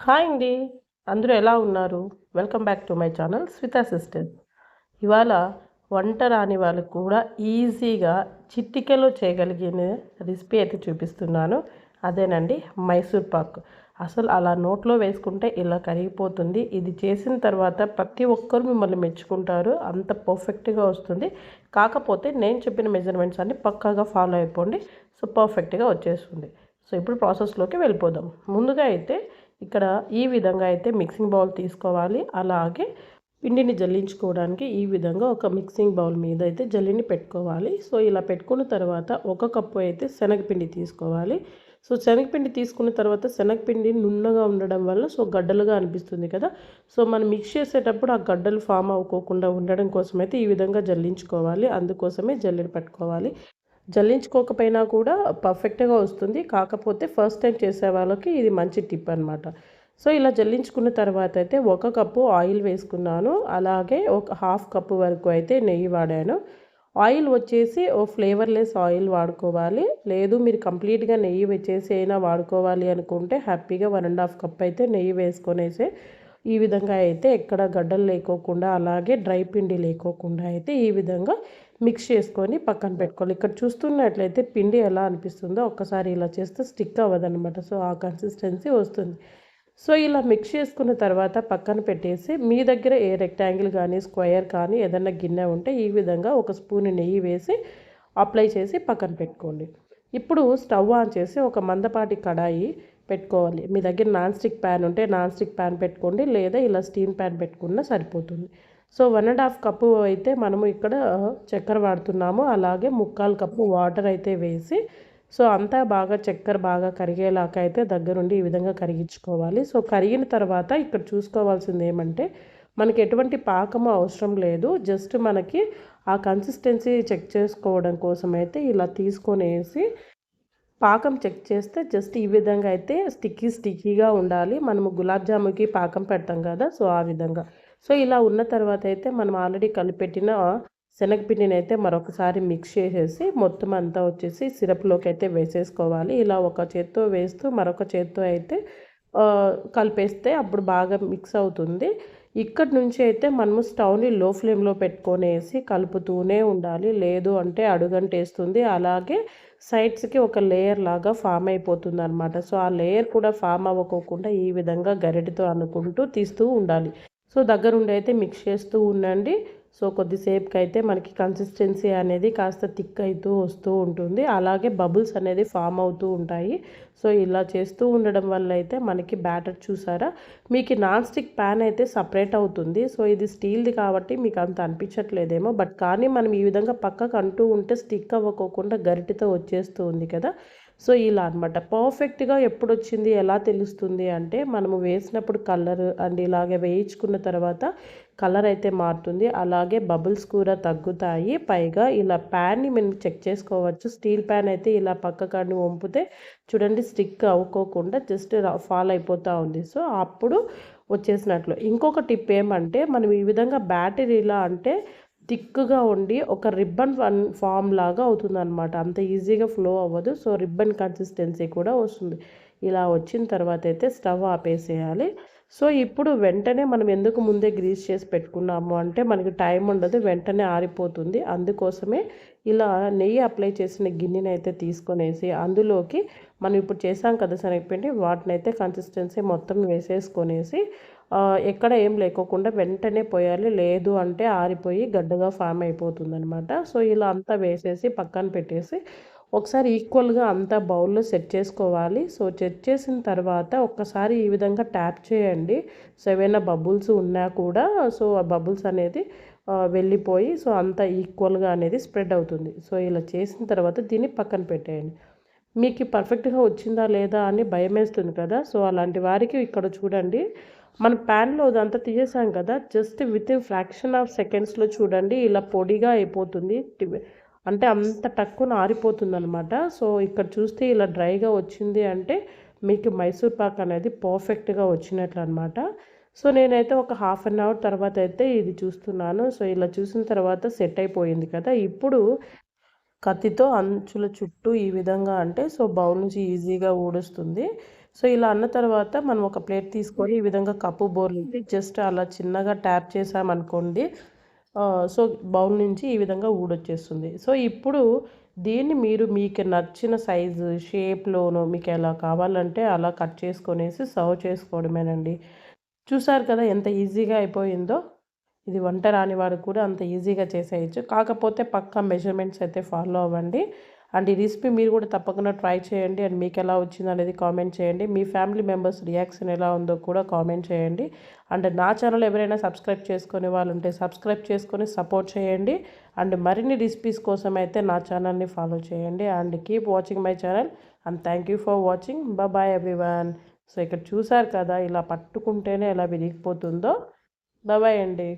Hi అండి అందరూ ఎలా ఉన్నారు? Welcome back to my channel Swita sister ఇవాళ వంట రాని వాళ్ళకు కూడా ఈజీగా చిట్టికలో చేయగలిగిన రెసిపీ అయితే చూపిస్తున్నాను. అదేనండి మైసూర్ పాక్. అసలు అలా నోట్లో వేసుకుంటే ఇలా కరిగిపోతుంది. ఇది చేసిన తర్వాత ప్రతి ఒక్కరు మిమ్మల్ని మెచ్చుకుంటారు. అంత పర్ఫెక్ట్గా వస్తుంది. కాకపోతే నేను చెప్పిన మెజర్మెంట్స్ అన్ని పక్కాగా ఫాలో అయిపోండి. సో పర్ఫెక్ట్గా వచ్చేస్తుంది. సో ఇప్పుడు ప్రాసెస్లోకి వెళ్ళిపోదాం. ముందుగా అయితే ఇక్కడ ఈ విధంగా అయితే మిక్సింగ్ బౌల్ తీసుకోవాలి. అలాగే పిండిని జల్లించుకోవడానికి ఈ విధంగా ఒక మిక్సింగ్ బౌల్ మీద అయితే జల్లిని పెట్టుకోవాలి. సో ఇలా పెట్టుకున్న తర్వాత ఒక కప్పు అయితే శనగపిండి తీసుకోవాలి. సో శనగపిండి తీసుకున్న తర్వాత శనగపిండి నున్నగా ఉండడం వల్ల సో గడ్డలుగా అనిపిస్తుంది కదా. సో మనం మిక్స్ చేసేటప్పుడు ఆ గడ్డలు ఫామ్ అవ్వకోకుండా ఉండడం కోసం అయితే ఈ విధంగా జల్లించుకోవాలి. అందుకోసమే జల్లెడ పెట్టుకోవాలి. జల్లించుకోకపోయినా కూడా పర్ఫెక్ట్గా వస్తుంది. కాకపోతే ఫస్ట్ టైం చేసే వాళ్ళకి ఇది మంచి టిప్ అనమాట సో ఇలా జల్లించుకున్న తర్వాత అయితే ఒక కప్పు ఆయిల్ వేసుకున్నాను. అలాగే ఒక హాఫ్ కప్పు వరకు అయితే నెయ్యి వాడాను. ఆయిల్ వచ్చేసి ఓ ఫ్లేవర్లెస్ ఆయిల్ వాడుకోవాలి. లేదు మీరు కంప్లీట్గా నెయ్యి వచ్చేసి అయినా వాడుకోవాలి అనుకుంటే హ్యాపీగా వన్ అండ్ హాఫ్ కప్ అయితే నెయ్యి వేసుకొనేసి ఈ విధంగా అయితే ఎక్కడ గడ్డలు లేకోకుండా అలాగే డ్రై పిండి లేకోకుండా అయితే ఈ విధంగా మిక్స్ చేసుకొని పక్కన పెట్టుకోవాలి. ఇక్కడ చూస్తున్నట్లయితే పిండి ఎలా అనిపిస్తుందో ఒక్కసారి ఇలా చేస్తే స్టిక్ అవ్వదనమాట సో ఆ కన్సిస్టెన్సీ వస్తుంది. సో ఇలా మిక్స్ చేసుకున్న తర్వాత పక్కన పెట్టేసి మీ దగ్గర ఏ రెక్టాంగిల్ కానీ స్క్వయర్ కానీ ఏదైనా గిన్నె ఉంటే ఈ విధంగా ఒక స్పూన్ నెయ్యి వేసి అప్లై చేసి పక్కన పెట్టుకోండి. ఇప్పుడు స్టవ్ ఆన్ చేసి ఒక మందపాటి కడాయి పెట్టుకోవాలి. మీ దగ్గర నాన్ స్టిక్ ప్యాన్ ఉంటే నాన్ స్టిక్ ప్యాన్ పెట్టుకోండి లేదా ఇలా స్టీమ్ ప్యాన్ పెట్టుకున్నా సరిపోతుంది. So one and half cup అయితే మనము ఇక్కడ చక్కెర వాడుతున్నాము. అలాగే ముక్కాలు కప్పు వాటర్ అయితే వేసి సో అంతా బాగా చక్కెర బాగా కరిగేలాగా అయితే దగ్గరుండి ఈ విధంగా కరిగించుకోవాలి. సో కరిగిన తర్వాత ఇక్కడ చూసుకోవాల్సింది ఏమంటే మనకి ఎటువంటి పాకము అవసరం లేదు. జస్ట్ మనకి ఆ కన్సిస్టెన్సీ చెక్ చేసుకోవడం కోసం అయితే ఇలా తీసుకొనేసి పాకం చెక్ చేస్తే జస్ట్ ఈ విధంగా అయితే స్టిక్కీ స్టిక్కీగా ఉండాలి. మనము గులాబ్ జాముకి పాకం పెడతాం కదా సో ఆ విధంగా. సో ఇలా ఉన్న తర్వాత అయితే మనం ఆల్రెడీ కలిపెట్టిన శనగపిండిని అయితే మరొకసారి మిక్స్ చేసేసి మొత్తం అంతా వచ్చేసి సిరప్లోకి అయితే వేసేసుకోవాలి. ఇలా ఒక చేత్తో వేస్తూ మరొక చేత్తో అయితే కలిపేస్తే అప్పుడు బాగా మిక్స్ అవుతుంది. ఇక్కడి నుంచి అయితే మనము స్టవ్ని లో ఫ్లేమ్లో పెట్టుకొనేసి కలుపుతూనే ఉండాలి. లేదు అంటే అడుగంటేస్తుంది. అలాగే సైడ్స్కి ఒక లేయర్ లాగా ఫామ్ అయిపోతుంది అనమాట సో ఆ లేయర్ కూడా ఫామ్ అవ్వకోకుండా ఈ విధంగా గరిటితో అనుకుంటూ తీస్తూ ఉండాలి. సో దగ్గరుండి అయితే మిక్స్ చేస్తూ ఉండండి. సో కొద్దిసేపుకి అయితే మనకి కన్సిస్టెన్సీ అనేది కాస్త థిక్ అవుతూ వస్తూ ఉంటుంది. అలాగే బబుల్స్ అనేది ఫామ్ అవుతూ ఉంటాయి. సో ఇలా చేస్తూ ఉండడం వల్ల అయితే మనకి బ్యాటర్ చూసారా? మీకు నాన్ స్టిక్ ప్యాన్ అయితే సపరేట్ అవుతుంది. సో ఇది స్టీల్ది కాబట్టి మీకు అంత అనిపించట్లేదేమో. బట్ కానీ మనం ఈ విధంగా పక్కకు అంటూ ఉంటే స్టిక్ అవ్వకోకుండా గరిటితో వచ్చేస్తూ ఉంది కదా. సో ఇలా అనమాట పర్ఫెక్ట్గా ఎప్పుడు వచ్చింది ఎలా తెలుస్తుంది అంటే మనము వేసినప్పుడు కలర్ అండ్ ఇలాగే వేయించుకున్న తర్వాత కలర్ అయితే మారుతుంది. అలాగే బబుల్స్ కూడా తగ్గుతాయి. పైగా ఇలా ప్యాన్ని మేము చెక్ చేసుకోవచ్చు. స్టీల్ ప్యాన్ అయితే ఇలా పక్కకాడిని వంపితే చూడండి స్టిక్ అవ్వకోకుండా జస్ట్ ఫాల్ అయిపోతూ ఉంది. సో అప్పుడు వచ్చేసినట్లు. ఇంకొక టిప్ ఏమంటే మనం ఈ విధంగా బ్యాటరీలా అంటే థిక్గా ఉండి ఒక రిబ్బన్ ఫన్ ఫామ్ లాగా అవుతుంది అనమాట అంత ఈజీగా ఫ్లో అవ్వదు. సో రిబ్బన్ కన్సిస్టెన్సీ కూడా వస్తుంది. ఇలా వచ్చిన తర్వాత అయితే స్టవ్ ఆపేసేయాలి. సో ఇప్పుడు వెంటనే మనం ఎందుకు ముందే గ్రీస్ చేసి పెట్టుకున్నాము అంటే మనకి టైం ఉండదు వెంటనే ఆరిపోతుంది. అందుకోసమే ఇలా నెయ్యి అప్లై చేసిన గిన్నెని అయితే తీసుకొనేసి అందులోకి మనం ఇప్పుడు చేసాం కదా శనగపిండి వాటిని అయితే కన్సిస్టెన్సీ మొత్తం వేసేసుకొనేసి ఎక్కడ ఏం లేకోకుండా వెంటనే పోయాలి. లేదు అంటే ఆరిపోయి గడ్డగా ఫామ్ అయిపోతుంది అనమాట సో ఇలా అంతా వేసేసి పక్కన పెట్టేసి ఒకసారి ఈక్వల్గా అంతా బౌల్లో సెట్ చేసుకోవాలి. సో సెట్ చేసిన తర్వాత ఒక్కసారి ఈ విధంగా ట్యాప్ చేయండి. సో ఏవైనా బబుల్స్ ఉన్నా కూడా సో ఆ బబుల్స్ అనేది వెళ్ళిపోయి సో అంత ఈక్వల్గా అనేది స్ప్రెడ్ అవుతుంది. సో ఇలా చేసిన తర్వాత దీన్ని పక్కన పెట్టేయండి. మీకు పర్ఫెక్ట్గా వచ్చిందా లేదా అని భయం వేస్తుంది కదా! సో అలాంటి వారికి ఇక్కడ చూడండి. మన ప్యాన్లో అదంతా తీసేసాం కదా! Just with in fraction of సెకండ్స్లో చూడండి. ఇలా పొడిగా అయిపోతుంది. అంటే అంత టక్కున ఆరిపోతుంది అనమాట సో ఇక్కడ చూస్తే ఇలా డ్రైగా వచ్చింది అంటే మీకు మైసూర్ పాక్ అనేది పర్ఫెక్ట్గా వచ్చినట్లు అనమాట సో నేనైతే ఒక హాఫ్ అన్ అవర్ తర్వాత అయితే ఇది చూస్తున్నాను. సో ఇలా చూసిన తర్వాత సెట్ అయిపోయింది కదా. ఇప్పుడు కత్తితో అంచుల చుట్టూ ఈ విధంగా అంటే సో బౌల్ నుంచి ఈజీగా ఊడుస్తుంది. సో ఇలా అన్న తర్వాత మనం ఒక ప్లేట్ తీసుకొని ఈ విధంగా కప్పు బోర్లు జస్ట్ అలా చిన్నగా ట్యాప్ చేసామనుకోండి సో బౌల్ నుంచి ఈ విధంగా ఊడొచ్చేస్తుంది. సో ఇప్పుడు దీన్ని మీరు మీకు నచ్చిన సైజు షేప్లోను మీకు ఎలా కావాలంటే అలా కట్ చేసుకొనేసి సర్వ్ చేసుకోవడమేనండి. చూసారు కదా ఎంత ఈజీగా అయిపోయిందో? ఇది వంట రాని వారు కూడా అంత ఈజీగా చేసేయచ్చు. కాకపోతే పక్కా మెజర్మెంట్స్ అయితే ఫాలో అవ్వండి. అండ్ ఈ రెసిపీ మీరు కూడా తప్పకుండా ట్రై చేయండి అండ్ మీకు ఎలా వచ్చింది అనేది కామెంట్ చేయండి. మీ ఫ్యామిలీ మెంబర్స్ రియాక్షన్ ఎలా ఉందో కూడా కామెంట్ చేయండి. అండ్ నా ఛానల్ ఎవరైనా సబ్స్క్రైబ్ చేసుకునే వాళ్ళు ఉంటే సబ్స్క్రైబ్ చేసుకొని సపోర్ట్ చేయండి. అండ్ మరిన్ని రెసిపీస్ కోసం అయితే నా ఛానల్ని ఫాలో చేయండి. And keep watching my channel and thank you for watching. Bye everyone. So ఇక్కడ చూసారు కదా ఇలా పట్టుకుంటేనే ఎలా విరిగిపోతుందో. బాయ్ అండి.